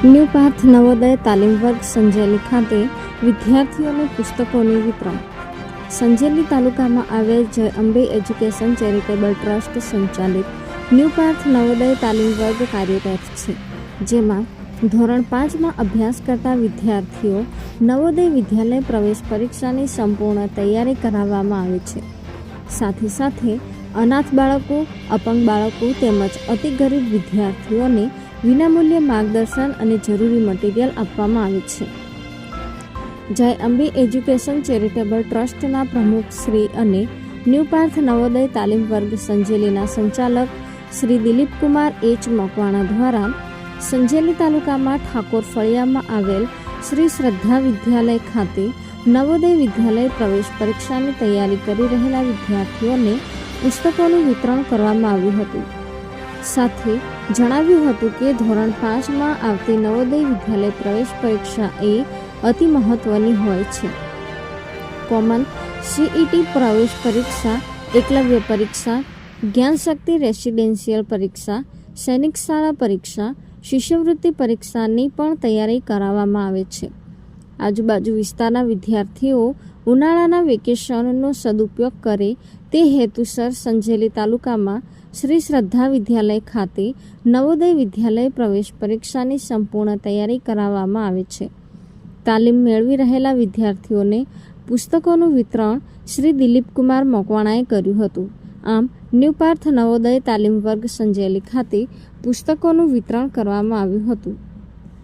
New Parth Navodaya તાલીમ વર્ગ સંજેલી ખાતે વિદ્યાર્થીઓને પુસ્તકોનું વિતરણ. સંજેલી તાલુકામાં આવેલ Jay Ambe education charitable trust સંચાલિત ન્યૂ પાર્થ નવોદય તાલીમ વર્ગ કાર્યરત છે, જેમાં ધોરણ પાંચમાં અભ્યાસ કરતા વિદ્યાર્થીઓ નવોદય વિદ્યાલય પ્રવેશ પરીક્ષાની સંપૂર્ણ તૈયારી કરાવવામાં આવે છે. સાથે સાથે અનાથ બાળકો, અપંગ બાળકો તેમજ અતિ ગરીબ વિદ્યાર્થીઓને વિનામૂલ્યે માર્ગદર્શન અને જરૂરી મટીરિયલ આપવામાં આવે છે. જય અંબે એજ્યુકેશન ચેરિટેબલ ટ્રસ્ટના પ્રમુખ શ્રી અને ન્યૂ પાર્થ નવોદય તાલીમ વર્ગ સંજેલીના સંચાલક શ્રી દિલીપકુમાર એચ મકવાણા દ્વારા સંજેલી તાલુકામાં ઠાકોર ફળિયામાં આવેલ શ્રી શ્રદ્ધા વિદ્યાલય ખાતે નવોદય વિદ્યાલય પ્રવેશ પરીક્ષાની તૈયારી કરી રહેલા વિદ્યાર્થીઓને પુસ્તકોનું વિતરણ કરવામાં આવ્યું હતું. સાથે જણાવ્યું હતું કે ધોરણ પાંચમાં આવતી નવોદય વિદ્યાલય પ્રવેશ પરીક્ષા એ અતિ મહત્વની હોય છે. કોમન સીઈટી પ્રવેશ પરીક્ષા, એકલવ્ય પરીક્ષા, જ્ઞાનશક્તિ રેસિડેન્શિયલ પરીક્ષા, સૈનિક શાળા પરીક્ષા, શિષ્યવૃત્તિ પરીક્ષાની પણ તૈયારી કરાવવામાં આવે છે. આજુબાજુ વિસ્તારના વિદ્યાર્થીઓ ઉનાળાના વેકેશનનો સદુપયોગ કરે તે હેતુસર સંજેલી તાલુકામાં શ્રી શ્રદ્ધા વિદ્યાલય ખાતે નવોદય વિદ્યાલય પ્રવેશ પરીક્ષાની સંપૂર્ણ તૈયારી કરાવવામાં આવે છે. તાલીમ મેળવી રહેલા વિદ્યાર્થીઓને પુસ્તકોનું વિતરણ શ્રી દિલીપકુમાર મકવાણાએ કર્યું હતું. આમ, ન્યૂ પાર્થ નવોદય તાલીમ વર્ગ સંજેલી ખાતે પુસ્તકોનું વિતરણ કરવામાં આવ્યું હતું.